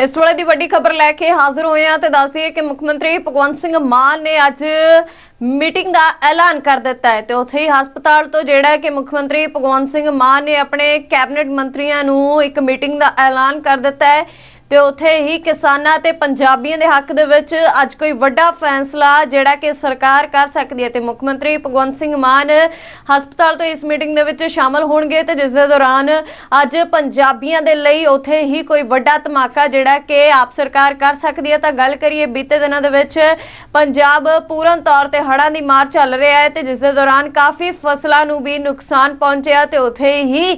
ਇਸ ਵੇਲੇ ਦੀ ਵੱਡੀ ਖਬਰ ਲੈ ਕੇ ਹਾਜ਼ਰ ਹੋਏ ਹਾਂ ਤੇ ਦੱਸ ਦਈਏ ਕਿ ਮੁੱਖ ਮੰਤਰੀ ਭਗਵੰਤ ਸਿੰਘ ਮਾਨ ਨੇ ਅੱਜ ਮੀਟਿੰਗ ਦਾ ਐਲਾਨ ਕਰ ਦਿੱਤਾ ਹੈ ਤੇ ਉੱਥੇ ਹੀ ਹਸਪਤਾਲ ਤੋਂ ਜਿਹੜਾ ਕਿ ਮੁੱਖ ਮੰਤਰੀ ਭਗਵੰਤ ਸਿੰਘ ਮਾਨ ਨੇ ਆਪਣੇ ਕੈਬਨਿਟ ਮੰਤਰੀਆਂ ਨੂੰ ਇੱਕ ਮੀਟਿੰਗ ਦਾ ਐਲਾਨ ਕਰ ਦਿੱਤਾ ਹੈ। ਤੇ ਉੱਥੇ ਹੀ ਕਿਸਾਨਾਂ ਤੇ ਪੰਜਾਬੀਆਂ ਦੇ ਹੱਕ ਦੇ ਵਿੱਚ ਅੱਜ ਕੋਈ ਵੱਡਾ ਫੈਸਲਾ ਜਿਹੜਾ ਕਿ ਸਰਕਾਰ ਕਰ ਸਕਦੀ ਹੈ ਤੇ ਮੁੱਖ ਮੰਤਰੀ ਭਗਵੰਤ ਸਿੰਘ ਮਾਨ ਹਸਪਤਾਲ ਤੋਂ ਇਸ ਮੀਟਿੰਗ ਦੇ ਵਿੱਚ ਸ਼ਾਮਲ ਹੋਣਗੇ ਤੇ ਜਿਸ ਦੇ ਦੌਰਾਨ ਅੱਜ ਪੰਜਾਬੀਆਂ ਦੇ ਲਈ ਉੱਥੇ ਹੀ ਕੋਈ ਵੱਡਾ ਧਮਾਕਾ ਜਿਹੜਾ ਕਿ ਆਪ ਸਰਕਾਰ ਕਰ ਸਕਦੀ ਹੈ। ਤਾਂ ਗੱਲ ਕਰੀਏ ਬੀਤੇ ਦਿਨਾਂ ਦੇ ਵਿੱਚ ਪੰਜਾਬ ਪੂਰਨ ਤੌਰ ਤੇ ਹੜ੍ਹਾਂ ਦੀ ਮਾਰ ਚੱਲ ਰਿਹਾ ਹੈ ਤੇ ਜਿਸ ਦੇ ਦੌਰਾਨ ਕਾਫੀ ਫਸਲਾਂ ਨੂੰ ਵੀ ਨੁਕਸਾਨ ਪਹੁੰਚਿਆ ਤੇ ਉੱਥੇ ਹੀ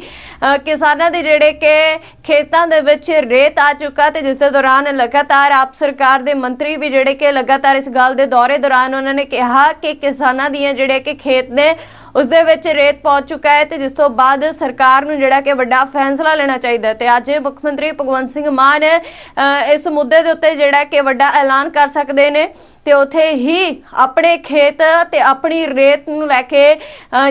ਕਿਸਾਨਾਂ ਦੇ ਜਿਹੜੇ ਕਿ ਖੇਤਾਂ ਦੇ ਵਿੱਚ ਰੇਤ ਆ ਚੁੱਕਾ ਤੇ ਜਿਸ ਦੇ ਦੌਰਾਨ ਲਗਾਤਾਰ ਆਪ ਸਰਕਾਰ ਦੇ ਮੰਤਰੀ ਵੀ ਜਿਹੜੇ ਕਿ ਲਗਾਤਾਰ ਇਸ ਗੱਲ ਦੇ ਦੌਰੇ ਦੌਰਾਨ ਉਹਨਾਂ ਨੇ ਕਿਹਾ ਕਿ ਕਿਸਾਨਾਂ ਦੀਆਂ ਜਿਹੜੇ ਕਿ ਖੇਤ ਨੇ ਉਸ ਦੇ ਵਿੱਚ ਰੇਤ ਪਹੁੰਚ ਚੁੱਕਾ ਹੈ ਤੇ ਜਿਸ ਤੋਂ ਬਾਅਦ ਸਰਕਾਰ ਨੂੰ ਜਿਹੜਾ ਕਿ ਵੱਡਾ ਫੈਸਲਾ ਲੈਣਾ ਚਾਹੀਦਾ ਹੈ ਤੇ ਅੱਜ ਮੁੱਖ ਮੰਤਰੀ ਭਗਵੰਤ ਸਿੰਘ ਮਾਨ ਇਸ ਮੁੱਦੇ ਦੇ ਉੱਤੇ ਜਿਹੜਾ ਕਿ ਵੱਡਾ ਐਲਾਨ ਕਰ ਸਕਦੇ ਨੇ ਤੇ ਉਥੇ ਹੀ ਆਪਣੇ ਖੇਤ ਤੇ ਆਪਣੀ ਰੇਤ ਨੂੰ ਲੈ ਕੇ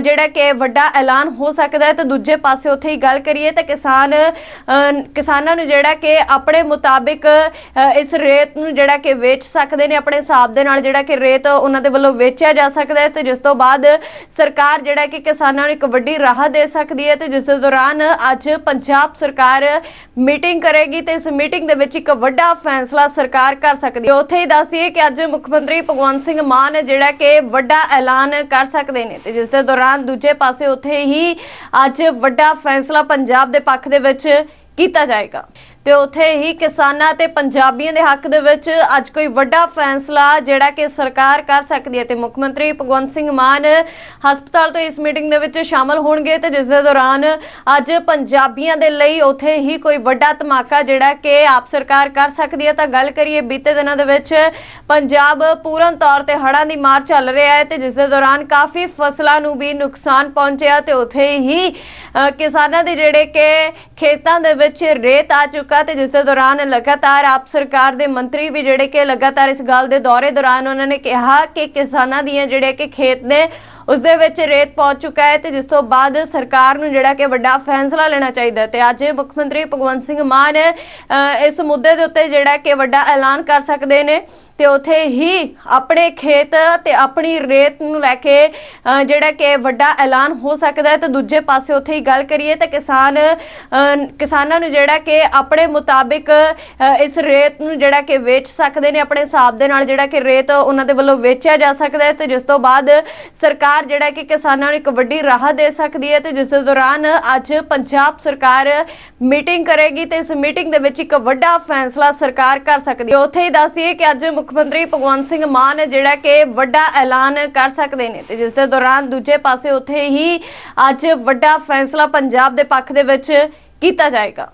ਜਿਹੜਾ ਕਿ ਵੱਡਾ ਐਲਾਨ ਹੋ ਸਕਦਾ ਹੈ ਤੇ ਦੂਜੇ ਪਾਸੇ ਉਥੇ ਹੀ ਗੱਲ ਕਰੀਏ ਤਾਂ ਕਿਸਾਨ ਕਿਸਾਨਾਂ ਨੂੰ ਜਿਹੜਾ ਕਿ ਆਪਣੇ ਮੁਤਾਬਿਕ ਇਸ ਰੇਤ ਨੂੰ ਜਿਹੜਾ ਕਿ ਵੇਚ ਸਕਦੇ ਨੇ, ਆਪਣੇ ਹਿਸਾਬ ਦੇ ਨਾਲ ਜਿਹੜਾ ਕਿ ਰੇਤ ਉਹਨਾਂ ਦੇ ਵੱਲੋਂ ਵੇਚਿਆ ਜਾ ਸਕਦਾ ਹੈ ਤੇ ਜਿਸ ਤੋਂ ਬਾਅਦ ਸਰਕਾਰ ਜਿਹੜਾ ਕਿ ਕਿਸਾਨਾਂ ਨੂੰ ਇੱਕ ਵੱਡੀ ਰਾਹਤ ਦੇ ਸਕਦੀ ਹੈ ਤੇ ਜਿਸ ਦੇ ਦੌਰਾਨ ਅੱਜ ਪੰਜਾਬ ਸਰਕਾਰ ਮੀਟਿੰਗ ਕਰੇਗੀ ਤੇ ਇਸ ਮੀਟਿੰਗ ਦੇ ਵਿੱਚ ਇੱਕ ਵੱਡਾ ਫੈਸਲਾ ਸਰਕਾਰ ਕਰ ਸਕਦੀ ਹੈ। ਉੱਥੇ ਹੀ ਦੱਸਦੀਏ ਕਿ ਅੱਜ ਮੁੱਖ ਮੰਤਰੀ ਭਗਵੰਤ ਸਿੰਘ ਮਾਨ ਜਿਹੜਾ ਕਿ ਵੱਡਾ ਐਲਾਨ ਕਰ ਸਕਦੇ ਨੇ ਤੇ ਜਿਸ ਦੇ ਦੌਰਾਨ ਦੂਜੇ ਪਾਸੇ ਉੱਥੇ ਹੀ ਅੱਜ ਵੱਡਾ ਫੈਸਲਾ ਪੰਜਾਬ ਦੇ ਪੱਖ ਦੇ ਵਿੱਚ ਕੀਤਾ ਜਾਏਗਾ। ਤੇ ਉੱਥੇ ਹੀ ਕਿਸਾਨਾਂ ਤੇ ਪੰਜਾਬੀਆਂ ਦੇ ਹੱਕ ਦੇ ਵਿੱਚ ਅੱਜ ਕੋਈ ਵੱਡਾ ਫੈਸਲਾ ਜਿਹੜਾ ਕਿ ਸਰਕਾਰ ਕਰ ਸਕਦੀ ਹੈ ਤੇ ਮੁੱਖ ਮੰਤਰੀ ਭਗਵੰਤ ਸਿੰਘ ਮਾਨ ਹਸਪਤਾਲ ਤੋਂ ਇਸ ਮੀਟਿੰਗ ਦੇ ਵਿੱਚ ਸ਼ਾਮਲ ਹੋਣਗੇ ਤੇ ਜਿਸ ਦੇ ਦੌਰਾਨ ਅੱਜ ਪੰਜਾਬੀਆਂ ਦੇ ਲਈ ਉੱਥੇ ਹੀ ਕੋਈ ਵੱਡਾ ਧਮਾਕਾ ਜਿਹੜਾ ਕਿ ਆਪ ਸਰਕਾਰ ਕਰ ਸਕਦੀ ਹੈ। ਤਾਂ ਗੱਲ ਕਰੀਏ ਬੀਤੇ ਦਿਨਾਂ ਦੇ ਵਿੱਚ ਪੰਜਾਬ ਪੂਰਨ ਤੌਰ ਤੇ ਹੜ੍ਹਾਂ ਦੀ ਮਾਰ ਚੱਲ ਰਿਹਾ ਹੈ ਤੇ ਜਿਸ ਦੇ ਦੌਰਾਨ ਕਾਫੀ ਫਸਲਾਂ ਨੂੰ ਵੀ ਨੁਕਸਾਨ ਪਹੁੰਚਿਆ ਤੇ ਉੱਥੇ ਹੀ ਕਿਸਾਨਾਂ ਦੇ ਜਿਹੜੇ ਕਿ ਖੇਤਾਂ ਦੇ ਵਿੱਚ ਰੇਤ ਆ ਚੁੱਕਾ ਤੇ ਜਿਸ ਦੇ ਦੌਰਾਨ ਲਗਾਤਾਰ ਆਪ ਸਰਕਾਰ ਦੇ ਮੰਤਰੀ ਵੀ ਜਿਹੜੇ ਕਿ ਲਗਾਤਾਰ ਇਸ ਗੱਲ ਦੇ ਦੌਰੇ ਦੌਰਾਨ ਉਹਨਾਂ ਨੇ ਕਿਹਾ ਕਿ ਕਿਸਾਨਾਂ ਦੀਆਂ ਜਿਹੜੇ ਕਿ ਖੇਤ ਨੇ ਉਸ ਦੇ ਵਿੱਚ ਰੇਤ ਪਹੁੰਚ ਚੁੱਕਾ ਹੈ ਤੇ ਜਿਸ ਤੋਂ ਬਾਅਦ ਸਰਕਾਰ ਨੂੰ ਜਿਹੜਾ ਕਿ ਵੱਡਾ ਫੈਸਲਾ ਲੈਣਾ ਚਾਹੀਦਾ ਹੈ ਤੇ ਅੱਜ ਮੁੱਖ ਮੰਤਰੀ ਭਗਵੰਤ ਸਿੰਘ ਮਾਨ ਇਸ ਮੁੱਦੇ ਦੇ ਉੱਤੇ ਜਿਹੜਾ ਕਿ ਵੱਡਾ ਐਲਾਨ ਕਰ ਸਕਦੇ ਨੇ ਤੇ ਉਥੇ ਹੀ ਆਪਣੇ ਖੇਤ ਤੇ ਆਪਣੀ ਰੇਤ ਨੂੰ ਲੈ ਕੇ ਜਿਹੜਾ ਕਿ ਵੱਡਾ ਐਲਾਨ ਹੋ ਸਕਦਾ ਹੈ। ਤੇ ਦੂਜੇ ਪਾਸੇ ਉਥੇ ਹੀ ਗੱਲ ਕਰੀਏ ਤਾਂ ਕਿਸਾਨ ਕਿਸਾਨਾਂ ਨੂੰ ਜਿਹੜਾ ਕਿ ਆਪਣੇ ਮੁਤਾਬਿਕ ਇਸ ਰੇਤ ਨੂੰ ਜਿਹੜਾ ਕਿ ਵੇਚ ਸਕਦੇ ਨੇ, ਆਪਣੇ ਹਿਸਾਬ ਦੇ ਨਾਲ ਜਿਹੜਾ ਕਿ ਰੇਤ ਉਹਨਾਂ ਦੇ ਵੱਲੋਂ ਵੇਚਿਆ ਜਾ ਸਕਦਾ ਹੈ ਤੇ ਜਿਸ ਤੋਂ ਬਾਅਦ ਸਰਕਾਰ ਜਿਹੜਾ ਕਿ ਕਿਸਾਨਾਂ ਨੂੰ ਇੱਕ ਵੱਡੀ ਰਾਹਤ ਦੇ ਸਕਦੀ ਹੈ ਤੇ ਜਿਸ ਦੇ ਦੌਰਾਨ ਅੱਜ ਪੰਜਾਬ ਸਰਕਾਰ ਮੀਟਿੰਗ ਕਰੇਗੀ ਤੇ ਇਸ ਮੀਟਿੰਗ ਦੇ ਵਿੱਚ ਇੱਕ ਵੱਡਾ ਫੈਸਲਾ ਸਰਕਾਰ ਕਰ ਸਕਦੀ ਹੈ। ਉੱਥੇ ਹੀ ਦੱਸਦੀ ਹੈ ਕਿ ਅੱਜ ਮੁੱਖ ਮੰਤਰੀ ਭਗਵੰਤ ਸਿੰਘ ਮਾਨ ਜਿਹੜਾ ਕਿ ਵੱਡਾ ਐਲਾਨ ਕਰ ਸਕਦੇ ਨੇ ਤੇ ਜਿਸ ਦੇ ਦੌਰਾਨ ਦੂਜੇ ਪਾਸੇ ਉੱਥੇ ਹੀ ਅੱਜ ਵੱਡਾ ਫੈਸਲਾ ਪੰਜਾਬ ਦੇ ਪੱਖ ਦੇ ਵਿੱਚ ਕੀਤਾ ਜਾਏਗਾ।